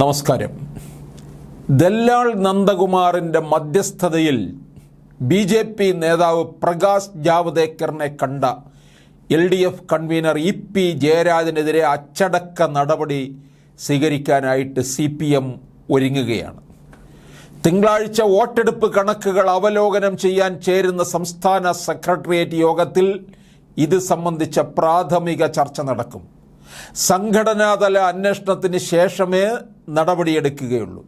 നമസ്കാരം. ദല്ലാൾ നന്ദകുമാറിന്റെ മധ്യസ്ഥതയിൽ B J P നേതാവ് പ്രകാശ് ജാവ്ദേക്കറിനെ കണ്ട L D F convener E P ജയരാജനെതിരെ അച്ചടക്ക നടപടി സ്വീകരിക്കാനായിട്ട് സി പി എം ഒരുങ്ങുകയാണ്. തിങ്കളാഴ്ച വോട്ടെടുപ്പ് കണക്കുകൾ അവലോകനം ചെയ്യാൻ ചേരുന്ന സംസ്ഥാന സെക്രട്ടേറിയറ്റ് യോഗത്തിൽ ഇത് സംബന്ധിച്ച പ്രാഥമിക ചർച്ച നടക്കും. സംഘടനാതല അന്വേഷണത്തിന് ശേഷമേ നടപടിയെടുക്കുകയുള്ളൂ.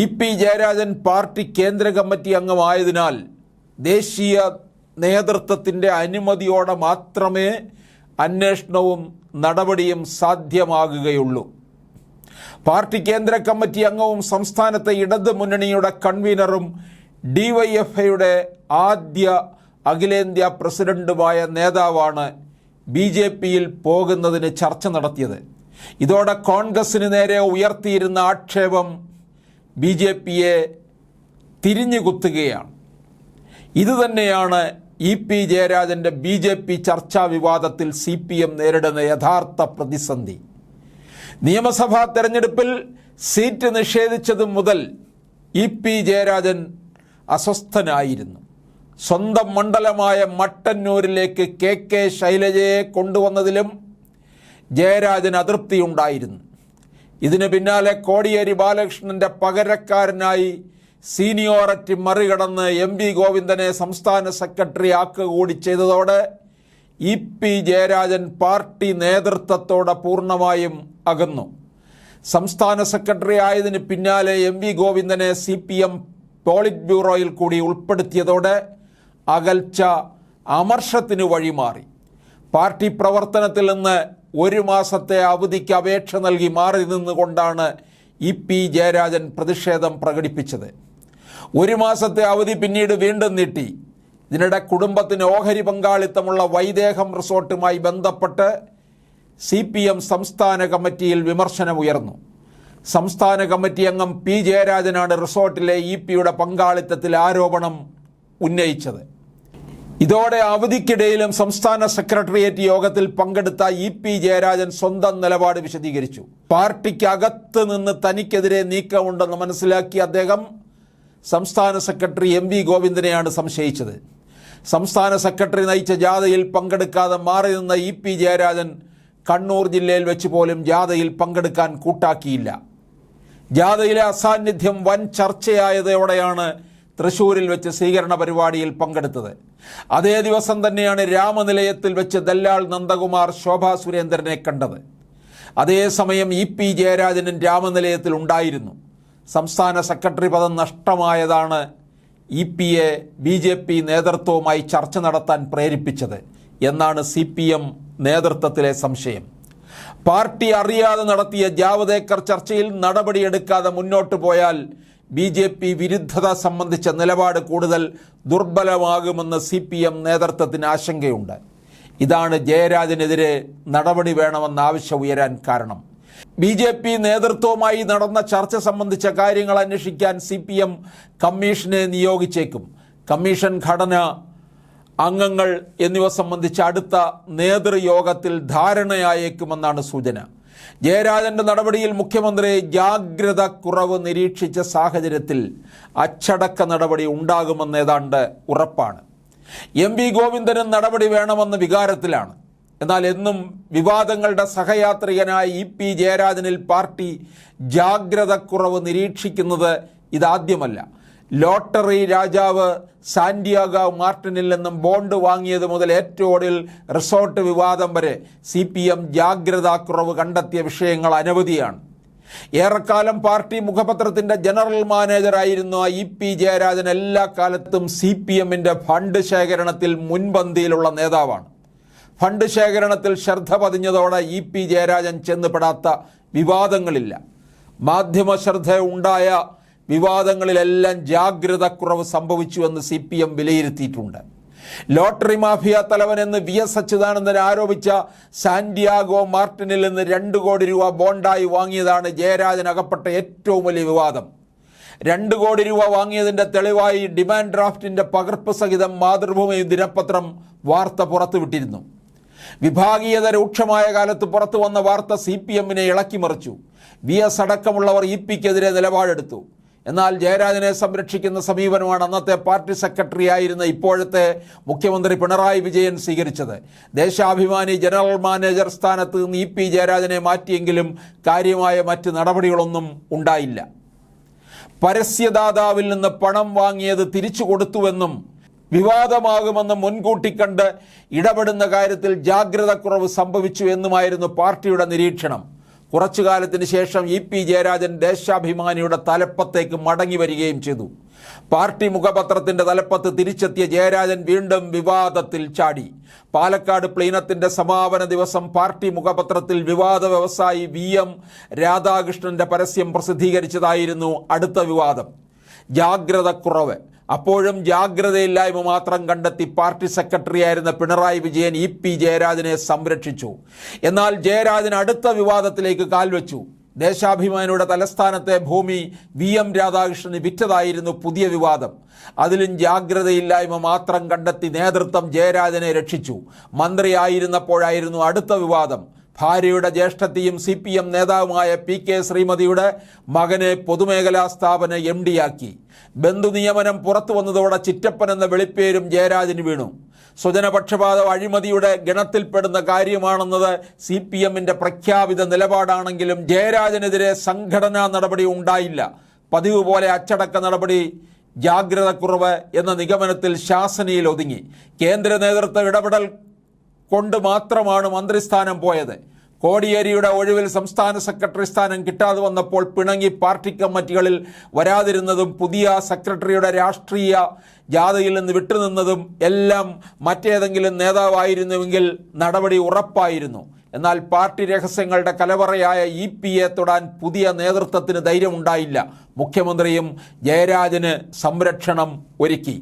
ഇ പി ജയരാജൻ പാർട്ടി കേന്ദ്ര കമ്മിറ്റി അംഗമായതിനാൽ ദേശീയ നേതൃത്വത്തിന്റെ അനുമതിയോടെ മാത്രമേ അന്വേഷണവും നടപടിയും സാധ്യമാകുകയുള്ളൂ. പാർട്ടി കേന്ദ്ര കമ്മിറ്റി അംഗവും സംസ്ഥാനത്തെ ഇടത് മുന്നണിയുടെ കൺവീനറും ഡിവൈഎഫ്ഐയുടെ ആദ്യ അഖിലേന്ത്യാ പ്രസിഡന്റുമായ നേതാവാണ് ബി ജെ പിയിൽ പോകുന്നതിന് ചർച്ച നടത്തിയത്. ഇതോടെ കോൺഗ്രസിന് നേരെ ഉയർത്തിയിരുന്ന ആക്ഷേപം ബി ജെ പിയെ തിരിഞ്ഞുകുത്തുകയാണ്. ഇതുതന്നെയാണ് ഇ പി ജയരാജന്റെ ബി ജെ പി ചർച്ചാ വിവാദത്തിൽ സി പി എം നേരിടുന്ന യഥാർത്ഥ പ്രതിസന്ധി. നിയമസഭാ തെരഞ്ഞെടുപ്പിൽ സീറ്റ് നിഷേധിച്ചതു മുതൽ ഇ പി ജയരാജൻ അസ്വസ്ഥനായിരുന്നു. സ്വന്തം മണ്ഡലമായ മട്ടന്നൂരിലേക്ക് കെ കെ ശൈലജയെ കൊണ്ടുവന്നതിലും ജയരാജൻ അതൃപ്തിയുണ്ടായിരുന്നു. ഇതിന് പിന്നാലെ കോടിയേരി ബാലകൃഷ്ണന്റെ പകരക്കാരനായി സീനിയോറിറ്റി മറികടന്ന് എം വി ഗോവിന്ദനെ സംസ്ഥാന സെക്രട്ടറി ആക്കുക കൂടി ചെയ്തതോടെ ഇ പി ജയരാജൻ പാർട്ടി നേതൃത്വത്തോടെ പൂർണമായും അകന്നു. സംസ്ഥാന സെക്രട്ടറി ആയതിന് പിന്നാലെ എം വി ഗോവിന്ദനെ സി പി എം പോളിറ്റ് ബ്യൂറോയിൽ കൂടി ഉൾപ്പെടുത്തിയതോടെ അകൽച്ച അമർഷത്തിന് വഴിമാറി. പാർട്ടി പ്രവർത്തനത്തിൽ നിന്ന് ഒരു മാസത്തെ അവധിക്ക് അപേക്ഷ നൽകി മാറി നിന്നുകൊണ്ടാണ് ഇ പി ജയരാജൻ പ്രതിഷേധം പ്രകടിപ്പിച്ചത്. ഒരു മാസത്തെ അവധി പിന്നീട് വീണ്ടും നീട്ടി. ഇതിനിടെ കുടുംബത്തിന് ഓഹരി പങ്കാളിത്തമുള്ള വൈദേഹം റിസോർട്ടുമായി ബന്ധപ്പെട്ട് സി പി എം സംസ്ഥാന കമ്മിറ്റിയിൽ വിമർശനമുയർന്നു സംസ്ഥാന കമ്മിറ്റി അംഗം പി ജയരാജനാണ് റിസോർട്ടിലെ ഇ പിയുടെ പങ്കാളിത്തത്തിൽ ആരോപണം ഉന്നയിച്ചത്. ഇതോടെ അവധിക്കിടയിലും സംസ്ഥാന സെക്രട്ടേറിയറ്റ് യോഗത്തിൽ പങ്കെടുത്ത ഇ പി ജയരാജൻ സ്വന്തം നിലപാട് വിശദീകരിച്ചു. പാർട്ടിക്കകത്ത് നിന്ന് തനിക്കെതിരെ നീക്കമുണ്ടെന്ന് മനസ്സിലാക്കിയ അദ്ദേഹം സംസ്ഥാന സെക്രട്ടറി എം വി ഗോവിന്ദനെയാണ് സംശയിച്ചത്. സംസ്ഥാന സെക്രട്ടറി നയിച്ച ജാഥയിൽ പങ്കെടുക്കാതെ മാറി നിന്ന ഇ പി ജയരാജൻ കണ്ണൂർ ജില്ലയിൽ വെച്ച് പോലും ജാഥയിൽ പങ്കെടുക്കാൻ കൂട്ടാക്കിയില്ല. ജാഥയിലെ അസാന്നിധ്യം വൻ ചർച്ചയായതോടെയാണ് തൃശൂരിൽ വെച്ച് സ്വീകരണ പരിപാടിയിൽ പങ്കെടുത്തത്. അതേ ദിവസം തന്നെയാണ് രാമനിലയത്തിൽ വെച്ച് ദല്ലാൾ നന്ദകുമാർ ശോഭാ സുരേന്ദ്രനെ കണ്ടത്. അതേസമയം ഇ പി ജയരാജനും രാമനിലയത്തിൽ ഉണ്ടായിരുന്നു. സംസ്ഥാന സെക്രട്ടറി പദം നഷ്ടമായതാണ് E P A B J P നേതൃത്വവുമായി ചർച്ച നടത്താൻ പ്രേരിപ്പിച്ചത് എന്നാണ് സി പി എം നേതൃത്വത്തിലെ സംശയം. പാർട്ടി അറിയാതെ നടത്തിയ ജാവദേക്കർ ചർച്ചയിൽ നടപടിയെടുക്കാതെ മുന്നോട്ട് പോയാൽ ബി ജെ പി വിരുദ്ധത സംബന്ധിച്ച നിലപാട് കൂടുതൽ ദുർബലമാകുമെന്ന് സി പി എം നേതൃത്വത്തിന് ആശങ്കയുണ്ട്. ഇതാണ് ജയരാജനെതിരെ നടപടി വേണമെന്ന ആവശ്യം ഉയരാൻ കാരണം. ബി ജെ പി നേതൃത്വവുമായി നടന്ന ചർച്ച സംബന്ധിച്ച കാര്യങ്ങൾ അന്വേഷിക്കാൻ സി പി എം കമ്മീഷനെ നിയോഗിച്ചേക്കും. കമ്മീഷൻ ഘടന അംഗങ്ങൾ എന്നിവ സംബന്ധിച്ച് അടുത്ത നേതൃയോഗത്തിൽ ധാരണയായേക്കുമെന്നാണ് സൂചന. ജയരാജന്റെ നടപടിയിൽ മുഖ്യമന്ത്രി ജാഗ്രത കുറവ് നിരീക്ഷിച്ച സാഹചര്യത്തിൽ അച്ചടക്ക നടപടി ഉണ്ടാകുമെന്ന് ഏതാണ്ട് ഉറപ്പാണ്. എം വി ഗോവിന്ദനും നടപടി വേണമെന്ന വികാരത്തിലാണ്. എന്നാൽ എന്നും വിവാദങ്ങളുടെ സഹയാത്രികനായ ഇ പി ജയരാജനിൽ പാർട്ടി ജാഗ്രത കുറവ് നിരീക്ഷിക്കുന്നത് ഇതാദ്യമല്ല. ലോട്ടറി രാജാവ് സാന്റിയാഗോ മാർട്ടിനിൽ നിന്നും ബോണ്ട് വാങ്ങിയത് മുതൽ ഏറ്റവും ഒടിൽ റിസോർട്ട് വിവാദം വരെ സി പി എം ജാഗ്രതാക്കുറവ് കണ്ടെത്തിയ വിഷയങ്ങൾ അനവധിയാണ്. ഏറെക്കാലം പാർട്ടി മുഖപത്രത്തിന്റെ ജനറൽ മാനേജറായിരുന്ന ഇ പി ജയരാജൻ എല്ലാ കാലത്തും സി പി എമ്മിന്റെ ഫണ്ട് ശേഖരണത്തിൽ മുൻപന്തിയിലുള്ള നേതാവാണ്. ഫണ്ട് ശേഖരണത്തിൽ ശ്രദ്ധ പതിഞ്ഞതോടെ ഇ പി ജയരാജൻ ചെന്നുപെടാത്ത വിവാദങ്ങളില്ല. മാധ്യമ ശ്രദ്ധ ഉണ്ടായ വിവാദങ്ങളിലെല്ലാം ജാഗ്രതക്കുറവ് സംഭവിച്ചുവെന്ന് സി പി എം വിലയിരുത്തിയിട്ടുണ്ട്. ലോട്ടറി മാഫിയ തലവൻ എന്ന് വി എസ് അച്യുതാനന്ദൻ ആരോപിച്ച സാന്റിയാഗോ മാർട്ടിനിൽ നിന്ന് രണ്ട് കോടി രൂപ ബോണ്ടായി വാങ്ങിയതാണ് ജയരാജൻ അകപ്പെട്ട ഏറ്റവും വലിയ വിവാദം. രണ്ട് കോടി രൂപ വാങ്ങിയതിന്റെ തെളിവായി ഡിമാൻഡ് ഡ്രാഫ്റ്റിന്റെ പകർപ്പ് സഹിതം മാതൃഭൂമി ദിനപത്രം വാർത്ത പുറത്തുവിട്ടിരുന്നു. വിഭാഗീയത രൂക്ഷമായ കാലത്ത് പുറത്തു വന്ന വാർത്ത സി പി എമ്മിനെ ഇളക്കിമറിച്ചു. വി എസ് അടക്കമുള്ളവർ ഇ പിക്കെതിരെ നിലപാടെടുത്തു. എന്നാൽ ജയരാജനെ സംരക്ഷിക്കുന്ന സമീപനമാണ് അന്നത്തെ പാർട്ടി സെക്രട്ടറി ആയിരുന്ന ഇപ്പോഴത്തെ മുഖ്യമന്ത്രി പിണറായി വിജയൻ സ്വീകരിച്ചത്. ദേശാഭിമാനി ജനറൽ മാനേജർ സ്ഥാനത്ത് നിന്ന് ഇ പി ജയരാജനെ മാറ്റിയെങ്കിലും കാര്യമായ മറ്റ് നടപടികളൊന്നും ഉണ്ടായില്ല. പരസ്യദാതാവിൽ നിന്ന് പണം വാങ്ങിയത് തിരിച്ചു കൊടുത്തുവെന്നും വിവാദമാകുമെന്ന് മുൻകൂട്ടി കണ്ട് ഇടപെടുന്ന കാര്യത്തിൽ ജാഗ്രത കുറവ് സംഭവിച്ചു എന്നുമായിരുന്നു പാർട്ടിയുടെ നിരീക്ഷണം. കുറച്ചു കാലത്തിന് ശേഷം ഇ പി ജയരാജൻ ദേശാഭിമാനിയുടെ തലപ്പത്തേക്ക് മടങ്ങി വരികയും ചെയ്തു. പാർട്ടി മുഖപത്രത്തിന്റെ തലപ്പത്ത് തിരിച്ചെത്തിയ ജയരാജൻ വീണ്ടും വിവാദത്തിൽ ചാടി. പാലക്കാട് പ്ലീനത്തിന്റെ സമാപന ദിവസം പാർട്ടി മുഖപത്രത്തിൽ വിവാദ വ്യവസായി വി എം രാധാകൃഷ്ണന്റെ പരസ്യം പ്രസിദ്ധീകരിച്ചതായിരുന്നു അടുത്ത വിവാദം. ജാഗ്രതക്കുറവ് അപ്പോഴും ജാഗ്രതയില്ലായ്മ മാത്രം കണ്ടെത്തി പാർട്ടി സെക്രട്ടറി ആയിരുന്ന പിണറായി വിജയൻ ഇ പി ജയരാജനെ സംരക്ഷിച്ചു. എന്നാൽ ജയരാജൻ അടുത്ത വിവാദത്തിലേക്ക് കാൽവെച്ചു ദേശാഭിമാനിയുടെ തലസ്ഥാനത്തെ ഭൂമി വി എം രാധാകൃഷ്ണന് വിറ്റതായിരുന്നു പുതിയ വിവാദം. അതിലും ജാഗ്രതയില്ലായ്മ മാത്രം കണ്ടെത്തി നേതൃത്വം ജയരാജനെ രക്ഷിച്ചു. മന്ത്രിയായിരുന്നപ്പോഴായിരുന്നു അടുത്ത വിവാദം. ഭാര്യയുടെ ജ്യേഷ്ഠത്തെയും സി പി എം നേതാവുമായ പി കെ ശ്രീമതിയുടെ മകനെ പൊതുമേഖലാ സ്ഥാപന എം ഡിയാക്കി ബന്ധുനിയമനം പുറത്തു വന്നതോടെ ചിറ്റപ്പൻ എന്ന വെളിപ്പേരും ജയരാജന് വീണു. സ്വജനപക്ഷപാതം അഴിമതിയുടെ ഗണത്തിൽപ്പെടുന്ന കാര്യമാണെന്നത് സി പി എമ്മിന്റെ പ്രഖ്യാപിത നിലപാടാണെങ്കിലും ജയരാജനെതിരെ സംഘടനാ നടപടി ഉണ്ടായില്ല. പതിവ് പോലെ അച്ചടക്ക നടപടി ജാഗ്രതക്കുറവ് എന്ന നിഗമനത്തിൽ ശാസനയിൽ ഒതുങ്ങി. കേന്ദ്ര നേതൃത്വ ഇടപെടൽ കൊണ്ട് മാത്രമാണ് മന്ത്രിസ്ഥാനം പോയത്. കോടിയേരിയുടെ ഒഴിവിൽ സംസ്ഥാന സെക്രട്ടറി സ്ഥാനം കിട്ടാതെ വന്നപ്പോൾ പിണങ്ങി പാർട്ടി കമ്മിറ്റികളിൽ വരാതിരുന്നതും പുതിയ സെക്രട്ടറിയുടെ രാഷ്ട്രീയ ജാഥയിൽ നിന്ന് വിട്ടുനിന്നതും എല്ലാം മറ്റേതെങ്കിലും നേതാവായിരുന്നുവെങ്കിൽ നടപടി ഉറപ്പായിരുന്നു. എന്നാൽ പാർട്ടി രഹസ്യങ്ങളുടെ കലവറയായ ഇ പി എ തൊടാൻ പുതിയ നേതൃത്വത്തിന് ധൈര്യമുണ്ടായില്ല. മുഖ്യമന്ത്രിയും ജയരാജന് സംരക്ഷണം ഒരുക്കി.